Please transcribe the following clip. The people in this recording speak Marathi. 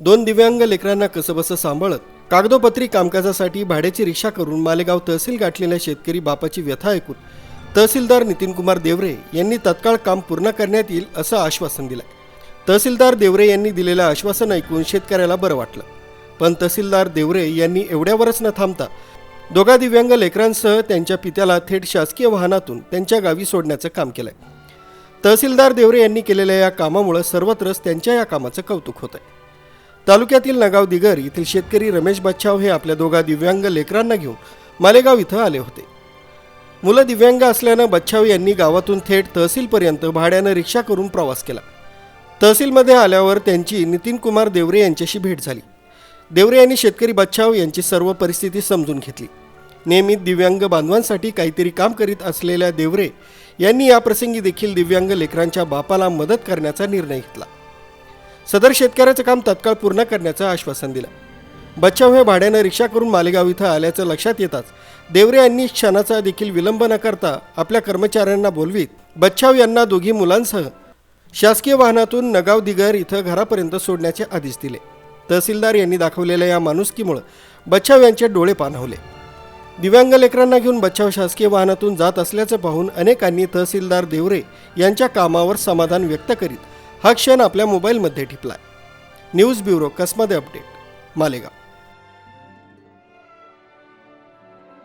दोन दिव्यांग लेकरांना कसंबसं सांभाळत कागदोपत्री कामकाजासाठी भाड्याची रिक्षा करून मालेगाव तहसील गाठलेल्या शेतकरी बापाची व्यथा ऐकून तहसीलदार नितीनकुमार देवरे यांनी तत्काळ काम पूर्ण करण्यात येईल असं आश्वासन दिलं. तहसीलदार देवरे यांनी दिलेलं आश्वासन ऐकून शेतकऱ्याला बरं वाटलं. पण तहसीलदार देवरे यांनी एवढ्यावरच न थांबता दोघा दिव्यांग लेकरांसह त्यांच्या पित्याला थेट शासकीय वाहनातून त्यांच्या गावी सोडण्याचं काम केलंय. तहसीलदार देवरे यांनी केलेल्या या कामामुळं सर्वत्रच त्यांच्या या कामाचं कौतुक होत आहे तालुक्यातील नगाव दिगर येथील शेतकरी रमेश बच्छाव हे आपल्या दोघा दिव्यांग लेकरांना घेऊन मालेगाव इथं आले होते. मुलं दिव्यांग असल्यानं बच्छाव यांनी गावातून थेट तहसीलपर्यंत भाड्यानं रिक्षा करून प्रवास केला. तहसीलमध्ये आल्यावर त्यांची नितीन कुमार देवरे यांच्याशी भेट झाली. देवरे यांनी शेतकरी बच्छाव यांची सर्व परिस्थिती समजून घेतली. नेहमी दिव्यांग बांधवांसाठी काहीतरी काम करीत असलेल्या देवरे यांनी याप्रसंगी देखील दिव्यांग लेकरांच्या बापाला मदत करण्याचा निर्णय घेतला. सदर शेतकऱ्याचं काम तत्काळ पूर्ण करण्याचं आश्वासन दिलं. बच्चाव हे भाड्यानं रिक्षा करून मालेगाव इथं आल्याचं लक्षात येताच देवरे यांनी क्षणाचा देखील विलंब न करता आपल्या कर्मचाऱ्यांना बोलवीत. बच्चाव यांना दोघी मुलांसह शासकीय वाहनातून नगाव दिगर इथं घरापर्यंत सोडण्याचे आदेश दिले. तहसीलदार यांनी दाखवलेल्या या माणुसकीमुळं बच्चाव यांचे डोळे पाणवले. दिव्यांग लेकरांना घेऊन बच्चाव शासकीय वाहनातून जात असल्याचं पाहून अनेकांनी तहसीलदार देवरे यांच्या कामावर समाधान व्यक्त करीत हा क्षण आपल्या मोबाईलमध्ये टिपलाय. न्यूज ब्युरो कसमध्ये अपडेट? मालेगाव.